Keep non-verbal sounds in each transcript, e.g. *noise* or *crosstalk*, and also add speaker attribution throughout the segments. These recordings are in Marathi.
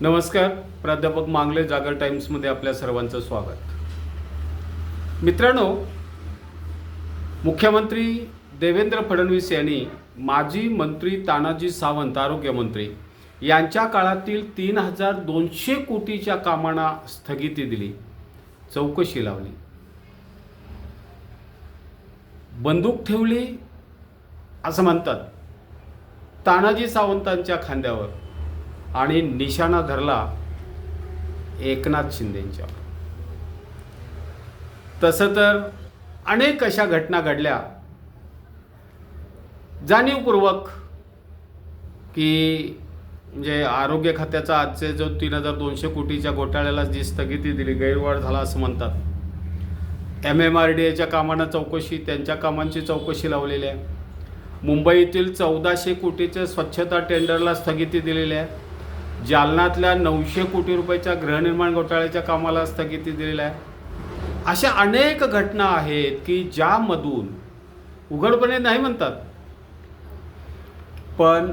Speaker 1: नमस्कार प्राध्यापक मांगले जागर टाइम्समध्ये आपल्या सर्वांचं स्वागत. मित्रांनो मुख्यमंत्री देवेंद्र फडणवीस यांनी माजी मंत्री तानाजी सावंत आरोग्यमंत्री यांच्या काळातील तीन हजार दोनशे कोटीच्या कामांना स्थगिती दिली चौकशी लावली. बंदूक ठेवली असं म्हणतात तानाजी सावंतांच्या खांद्यावर. आणि निशाणा धरला एकनाथ शिंदेंच्या. तसं तर अनेक अशा घटना घडल्या जाणीवपूर्वक की म्हणजे आरोग्य खात्याचा आजचे जो तीन हजार दोनशे कोटीच्या घोटाळ्याला जी स्थगिती दिली गैरवाढ झाला असं म्हणतात. एम एम आर डी एच्या कामांना चौकशी त्यांच्या कामांची चौकशी लावलेली आहे. मुंबईतील चौदाशे कोटीच्या स्वच्छता टेंडरला स्थगिती दिलेली आहे. जालनातल्या नऊशे कोटी रुपयाच्या गृहनिर्माण घोटाळ्याच्या कामाला स्थगिती दिलेल्या आहे. अशा अनेक घटना आहेत की ज्यामधून उघडपणे नाही म्हणतात. पण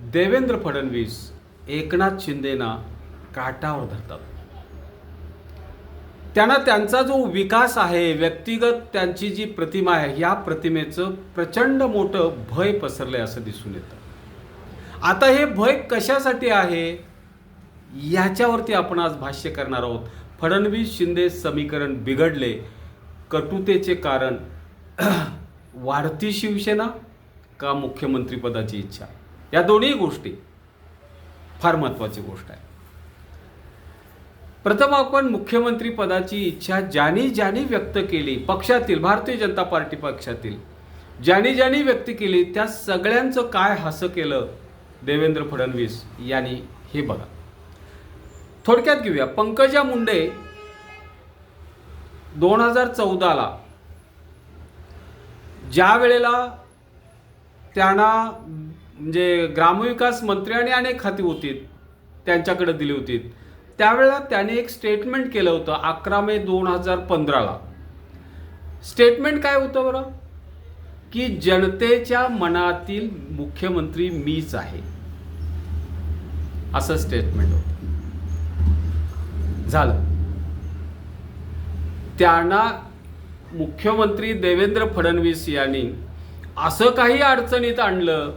Speaker 1: देवेंद्र फडणवीस एकनाथ शिंदेना काटावर धरतात. त्यांना त्यांचा जो विकास आहे व्यक्तिगत त्यांची जी प्रतिमा आहे या प्रतिमेचं प्रचंड मोठं भय पसरलं आहे असं दिसून येतं. आता हे भय कशासाठी आहे? याच्यावरती आपण आज भाष्य करणार आहोत. फडणवीस शिंदे समीकरण बिघडले. कटुतेचे कारण *clears throat* वाढती शिवसेना का मुख्यमंत्रीपदाची इच्छा? या दोन्ही गोष्टी फार महत्त्वाची गोष्ट आहे. प्रथम आपण मुख्यमंत्रीपदाची इच्छा ज्यांनी ज्यांनी व्यक्त केली पक्षातील भारतीय जनता पार्टी पक्षातील ज्यांनी ज्यांनी व्यक्त केली त्या सगळ्यांचं काय हसं केलं? देवेंद्र फडणवीस यांनी हे बघा. थोडक्यात घेऊया. पंकजा मुंडे दोन हजार चौदाला ज्या वेळेला त्यांना म्हणजे ग्रामविकास मंत्री आणि अनेक खाती होती त्यांच्याकडे दिली होती त्यावेळेला त्याने एक स्टेटमेंट केलं होतं अकरा मे दोन हजार पंधराला. स्टेटमेंट काय होतं बरं? की जनतेच्या मनातील मुख्यमंत्री मीच आहे. असं स्टेटमेंट होतं. झालं. त्यांना मुख्यमंत्री देवेंद्र फडणवीस यांनी असं काही अडचणीत आणलं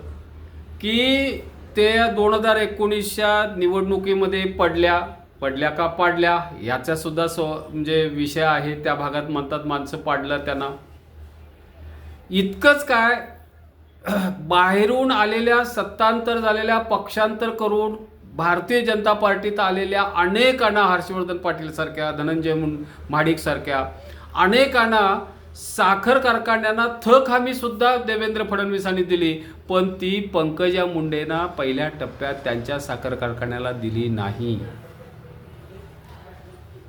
Speaker 1: की ते दोन हजार एकोणीसच्या निवडणुकीमध्ये पडल्या. पडल्या का पाडल्या? याचासुद्धा स्व सो म्हणजे विषय आहे. त्या भागात म्हणतात माणसं पाडलं त्यांना. इतकंच काय? बाहेरून आलेल्या सत्तांतर झालेल्या पक्षांतर करून भारतीय जनता पार्टीत आलेल्या अनेकांना हर्षवर्धन पाटील सारख्या धनंजय मुन महाडिक सारख्या अनेकांना साखर कारखान्यांना थक हमी सुद्धा देवेंद्र फडणवीसांनी दिली. पण ती पंकजा मुंडेना पहिल्या टप्प्यात त्यांच्या साखर कारखान्याला दिली नाही.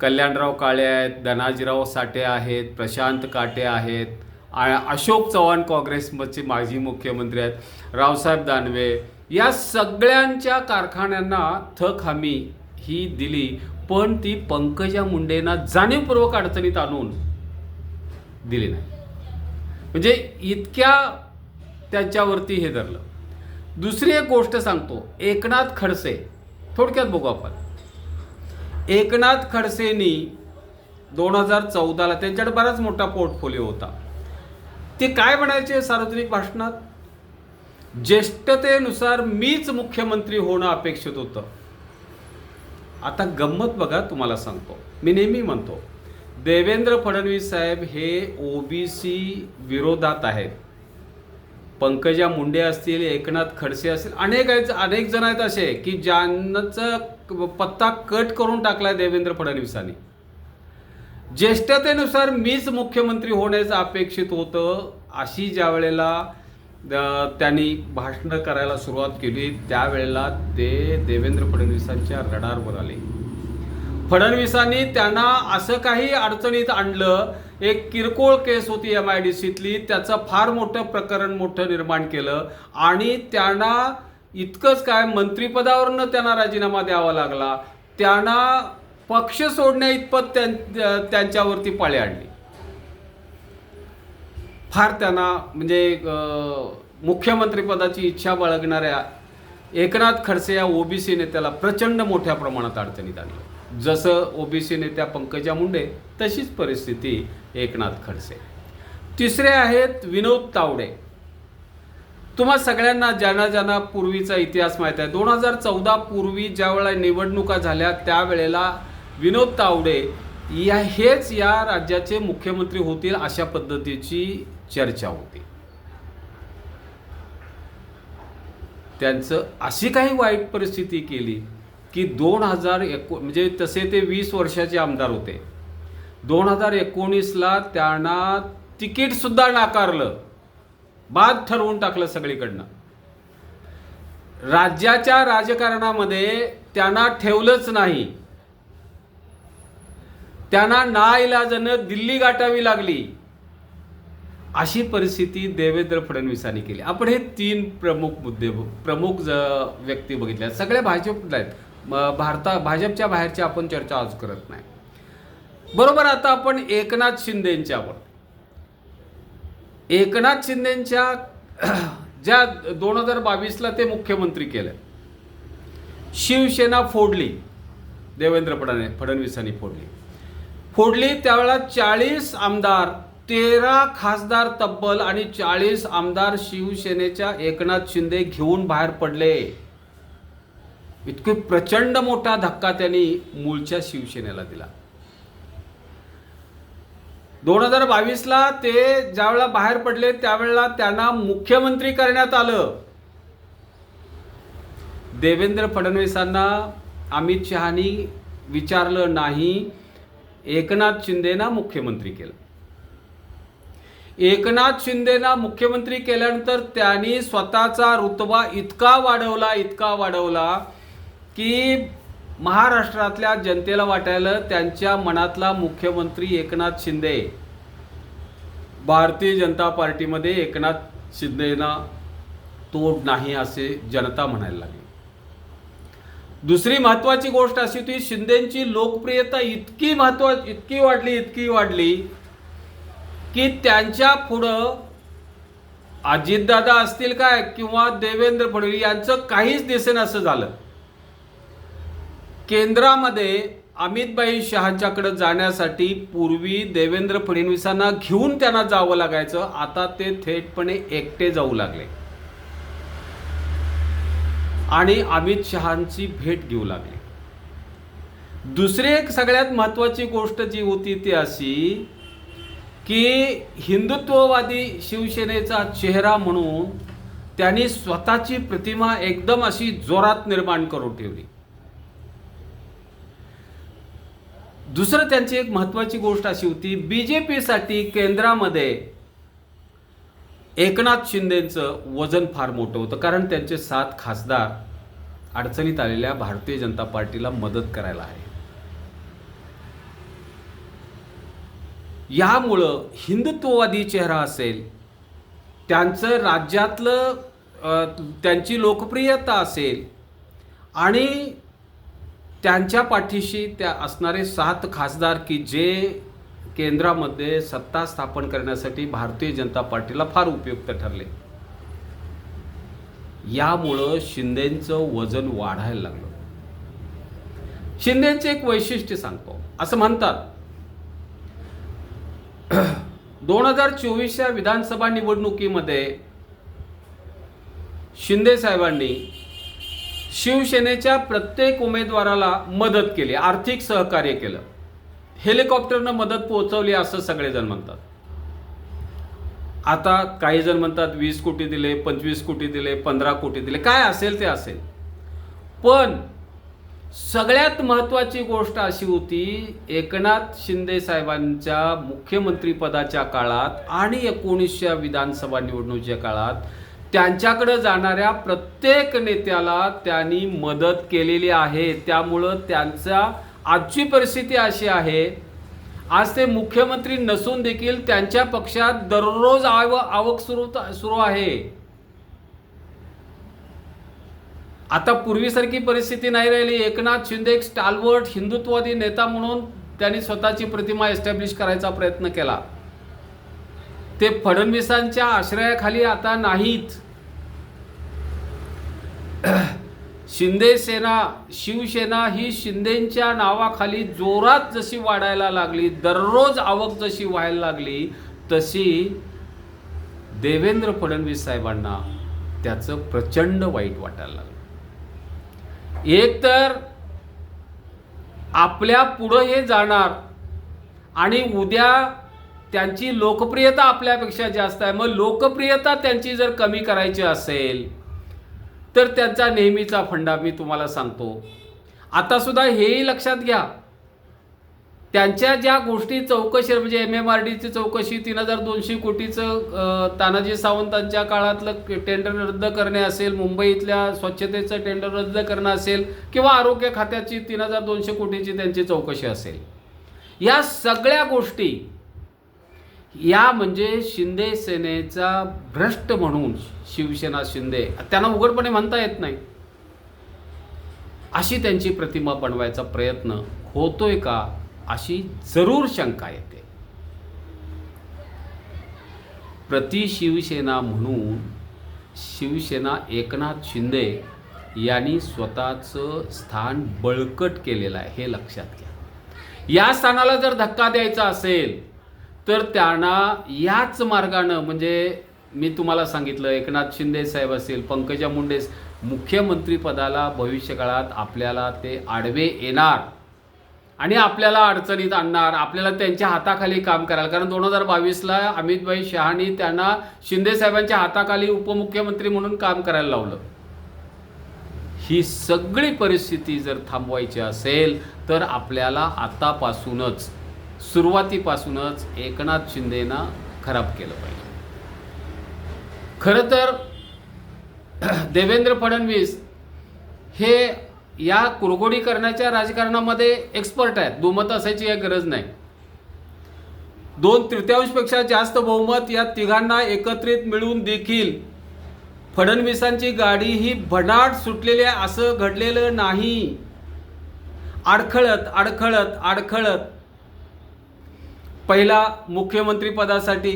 Speaker 1: कल्याणराव काळे आहेत धनाजीराव साठे आहेत प्रशांत काटे आहेत अशोक चव्हाण काँग्रेसचे माजी मुख्यमंत्री आहेत रावसाहेब दानवे या सगळ्यांच्या कारखान्यांना थक हमी ही दिली पण ती पंकजा मुंडेंना जाणीवपूर्वक अडचणीत आणून दिली नाही. म्हणजे इतक्या त्याच्यावरती हे धरलं. दुसरी एक गोष्ट सांगतो एकनाथ खडसे थोडक्यात बघू आपण. एकनाथ खडसेंनी दोन हजार चौदाला त्यांच्याकडे बराच मोठा पोर्टफोलिओ होता. ते काय म्हणायचे सार्वजनिक भाषणात? ज्येष्ठतेनुसार मीच मुख्यमंत्री होणं अपेक्षित होतं. आता गंमत बघा तुम्हाला सांगतो. मी नेहमी म्हणतो देवेंद्र फडणवीस साहेब हे ओबीसी विरोधात आहेत. पंकजा मुंडे असतील एकनाथ खडसे असतील अनेक आहेत अनेक जण आहेत असे की ज्यांचं पत्ता कट करून टाकलाय देवेंद्र फडणवीसांनी. ज्येष्ठतेनुसार मीच मुख्यमंत्री होण्याचं अपेक्षित होतं अशी ज्या वेळेला त्यांनी भाषणं करायला सुरुवात केली. त्यावेळेला ते देवेंद्र फडणवीसांच्या रडारवर आले. फडणवीसांनी त्यांना असं काही अडचणीत आणलं. एक किरकोळ केस होती एम आय डी सीतली त्याचं फार मोठं प्रकरण मोठं निर्माण केलं. आणि त्यांना इतकंच काय मंत्रिपदावरनं त्यांना राजीनामा द्यावा लागला. त्यांना पक्ष सोडण्या इतपत त्यां त्यांच्यावरती पाळी आणली. फार त्यांना म्हणजे मुख्यमंत्रीपदाची इच्छा बाळगणाऱ्या एकनाथ खडसे या ओबीसी नेत्याला प्रचंड मोठ्या प्रमाणात अडचणीत आणलं. जसं ओबीसी नेत्या पंकजा मुंडे तशीच परिस्थिती एकनाथ खडसे. तिसरे आहेत विनोद तावडे. तुम्हा सगळ्यांना ज्यांना ज्यांना पूर्वीचा इतिहास माहीत आहे दोन हजार चौदा पूर्वी ज्या वेळेला निवडणुका झाल्या त्यावेळेला विनोद तावडे या हेच या राज्याचे मुख्यमंत्री होतील अशा पद्धतीची चर्चा होती. त्यांचं अशी काही वाईट परिस्थिती केली की दोन हजार एको म्हणजे तसे ते वीस वर्षाचे आमदार होते. दोन हजार एकोणीसला त्यांना तिकीटसुद्धा नाकारलं. बाद ठरवून टाकलं सगळीकडनं. राज्याच्या राजकारणामध्ये त्यांना ठेवलंच नाही. त्यांना नाईलाजानं दिल्ली गाठावी लागली. अशी परिस्थिती देवेंद्र फडणवीसांनी केली. आपण हे तीन प्रमुख मुद्दे प्रमुख ज- व्यक्ती बघितल्या. सगळ्या भाजपला आहेत? भारता भाजपच्या बाहेरची आपण चर्चा आज करत नाही. बरोबर आता आपण एकनाथ शिंदेंच्यावर एकनाथ शिंदेंच्या *clears throat* ज्या दोन हजार बावीसला ते मुख्यमंत्री केलं. शिवसेना फोडली. देवेंद्र फडणे फडणवीसांनी फोडली. फोडली त्यावेळेला चाळीस आमदार तेरा खासदार तब्बल आणि चाळीस आमदार शिवसेनेच्या एकनाथ शिंदे घेऊन बाहेर पडले. इतके प्रचंड मोठा धक्का त्यांनी मूळच्या शिवसेनेला दिला. दोन हजार बावीसला ते ज्यावेळेला बाहेर पडले त्यावेळेला त्यांना मुख्यमंत्री करण्यात आलं. देवेंद्र फडणवीसांना अमित शहानी विचारलं नाही एकनाथ शिंदेना मुख्यमंत्री केलं. एकनाथ शिंदेना मुख्यमंत्री केल्यानंतर त्यांनी स्वतःचा रुतबा इतका वाढवला इतका वाढवला की महाराष्ट्रातल्या जनतेला वाटायला त्यांच्या मनातला मुख्यमंत्री एकनाथ शिंदे. भारतीय जनता पार्टीमध्ये एकनाथ शिंदेना तोड नाही असे जनता म्हणायला लागली. दुसरी महत्वाची गोष्ट अशी होती शिंदेची लोकप्रियता इतकी महत्वा इतकी वाढली इतकी वाढली की त्यांच्या पुढं अजितदादा असतील काय किंवा देवेंद्र फडणवीस यांचं काहीच दिसेन असं झालं. केंद्रामध्ये अमितभाई शहाच्याकडे जाण्यासाठी पूर्वी देवेंद्र फडणवीसांना घेऊन त्यांना जावं लागायचं आता ते थेटपणे एकटे जाऊ लागले. आणि अमित शहांची भेट घेऊ लागले. दुसरी एक सगळ्यात महत्वाची गोष्ट जी होती ती अशी की हिंदुत्ववादी शिवसेनेचा चेहरा म्हणून त्यांनी स्वतःची प्रतिमा एकदम अशी जोरात निर्माण करून ठेवली. दुसरं त्यांची एक महत्वाची गोष्ट अशी होती बीजेपीसाठी केंद्रामध्ये एकनाथ शिंदेचं वजन फार मोठं होतं कारण त्यांचे सात खासदार अडचणीत आलेल्या भारतीय जनता पार्टीला मदत करायला आहे यामुळं हिंदुत्ववादी चेहरा असेल त्यांचं राज्यातलं त्यांची लोकप्रियता असेल आणि त्यांच्या पाठीशी त्या असणारे सात खासदार की जे केंद्रामध्ये सत्ता स्थापन करण्यासाठी भारतीय जनता पार्टीला फार उपयुक्त ठरले. यामुळं शिंदेचं वजन वाढायला लागलं. शिंदेचं एक वैशिष्ट्य सांगतो. असं म्हणतात दोन हजार चोवीसच्या विधानसभा निवडणुकीमध्ये शिंदे साहेबांनी शिवसेनेच्या प्रत्येक उमेदवाराला मदत केली आर्थिक सहकार्य केलं. हेलिकॉप्टरनं मदत पोहोचवली असं सगळेजण म्हणतात. आता काही जण म्हणतात वीस कोटी दिले पंचवीस कोटी दिले पंधरा कोटी दिले काय असेल ते असेल. पण सगळ्यात महत्त्वाची गोष्ट अशी होती एकनाथ शिंदे साहेबांच्या मुख्यमंत्रीपदाच्या काळात आणि एकोणीसच्या विधानसभा निवडणुकीच्या काळात त्यांच्याकडे जाणाऱ्या प्रत्येक नेत्याला त्यांनी मदत केलेली आहे. त्यामुळं त्यांचा आजची परिस्थिती अशी आहे आज ते मुख्यमंत्री नसून देखील त्यांच्या पक्षात दररोज आव आवक सुरू सुरू आहे. आता पूर्वीसारखी परिस्थिती नाही राहिली. एकनाथ शिंदे एक स्टालवर्ट हिंदुत्ववादी नेता म्हणून त्यांनी स्वतःची प्रतिमा एस्टॅब्लिश करायचा प्रयत्न केला. ते फडणवीसांच्या आश्रयाखाली आता नाहीत. शिंदे सेना शिवसेना ही शिंदेच्या नावाखाली जोरात जशी वाढायला लागली दररोज आवक जशी व्हायला लागली तशी देवेंद्र फडणवीस साहेबांना त्याचं प्रचंड वाईट वाटायला लागलं. एक तर आपल्या पुढं हे जाणार आणि उद्या त्यांची लोकप्रियता आपल्यापेक्षा जास्त आहे. मग लोकप्रियता त्यांची जर कमी करायची असेल तर त्यांचा नेहमीचा फंडा मी तुम्हाला सांगतो. आतासुद्धा हेही लक्षात घ्या. त्यांच्या ज्या गोष्टी चौकशी म्हणजे एम एम आर डीची चौकशी तीन हजार दोनशे कोटीचं तानाजी सावंतांच्या काळातलं टेंडर रद्द करणे असेल मुंबईतल्या स्वच्छतेचं टेंडर रद्द करणं असेल किंवा आरोग्य खात्याची तीन हजार दोनशे कोटीची त्यांची चौकशी असेल. या सगळ्या गोष्टी या म्हणजे शिंदे सेनेचा भ्रष्ट म्हणून शिवसेना शिंदे त्यांना उघडपणे म्हणता येत नाही. अशी त्यांची प्रतिमा बनवायचा प्रयत्न होतोय का? अशी जरूर शंका येते. प्रति शिवसेना म्हणून शिवसेना एकनाथ शिंदे यांनी स्वतःचं स्थान बळकट केलेलं आहे हे लक्षात घ्या. या स्थानाला जर धक्का द्यायचा असेल तर त्यांना याच मार्गानं म्हणजे मी तुम्हाला सांगितलं एकनाथ शिंदे साहेब असेल पंकजा मुंडे मुख्यमंत्रीपदाला भविष्यकाळात आपल्याला ते आडवे येणार. आणि आपल्याला अडचणीत आणणार आपल्याला त्यांच्या हाताखाली काम करायला. कारण दोन हजार बावीसला अमितभाई शहानी त्यांना शिंदेसाहेबांच्या हाताखाली उपमुख्यमंत्री म्हणून काम करायला लावलं. ही सगळी परिस्थिती जर थांबवायची असेल तर आपल्याला आतापासूनच सुरुवातीपासूनच एकनाथ शिंदेना खराब केलं पाहिजे. खरं तर *clears throat* देवेंद्र फडणवीस हे या कुरघोडी करण्याच्या राजकारणामध्ये एक्सपर्ट आहेत. दुमत असायची काही गरज नाही. दोन तृतीयांशपेक्षा जास्त बहुमत या तिघांना एकत्रित मिळून देखील फडणवीसांची गाडी ही भडाट सुटलेली आहे. असं घडलेलं नाही. अडखळत अडखळत अडखळत. पहिला मुख्यमंत्रीपदासाठी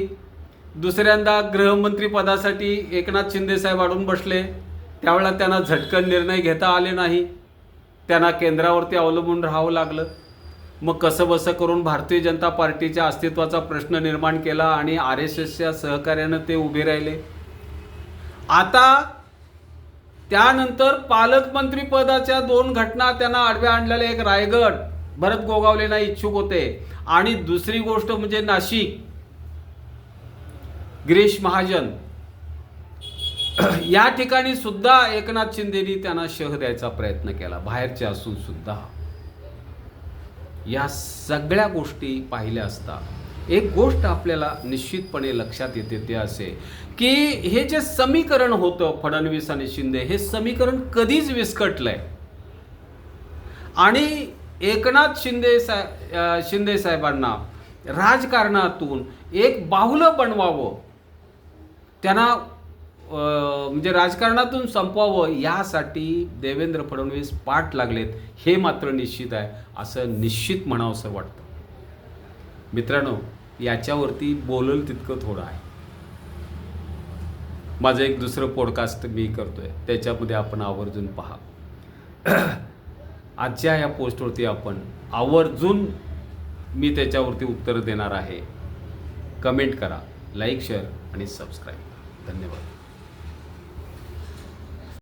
Speaker 1: दुसऱ्यांदा गृहमंत्रीपदासाठी एकनाथ शिंदे साहेब अडून बसले. त्यावेळेला त्यांना झटकन निर्णय घेता आले नाही. त्यांना केंद्रावरती अवलंबून राहावं लागलं. मग कसं बसं करून भारतीय जनता पार्टीच्या अस्तित्वाचा प्रश्न निर्माण केला आणि आर एस एसच्या सहकार्यानं ते उभे राहिले. आता त्यानंतर पालकमंत्री पदाच्या दोन घटना त्यांना आडव्या आणलेल्या एक रायगड भरत गोगावलेना इच्छुक होते. आणि दुसरी गोष्ट म्हणजे नाशिक गिरीश महाजन. *clears throat* या ठिकाणी सुद्धा एकनाथ शिंदेनी त्यांना शह द्यायचा प्रयत्न केला. बाहेरचे असून सुद्धा. या सगळ्या गोष्टी पाहिल्या असता. एक गोष्ट आपल्याला निश्चितपणे लक्षात येते ते असे की हे जे समीकरण होतं फडणवीस आणि शिंदे हे समीकरण कधीच विस्कटलंय. आणि एकनाथ शिंदे साहेब शिंदे साहेबांना राजकारणातून एक बाहुलं बनवावं त्यांना म्हणजे राजकारणातून संपवावं यासाठी देवेंद्र फडणवीस पाठ लागलेत हे मात्र निश्चित आहे असं निश्चित म्हणावंसं वाटतं. मित्रांनो याच्यावरती बोलल तितकं थोडं आहे. माझं एक दुसरं पॉडकास्ट मी करतोय त्याच्यामध्ये आपण आवर्जून पहा. *clears throat* आजच्या या पोस्टवरती आपण आवर्जून मी त्याच्यावरती उत्तर देणार आहे. कमेंट करा लाईक शेअर आणि सबस्क्राईब धन्यवाद.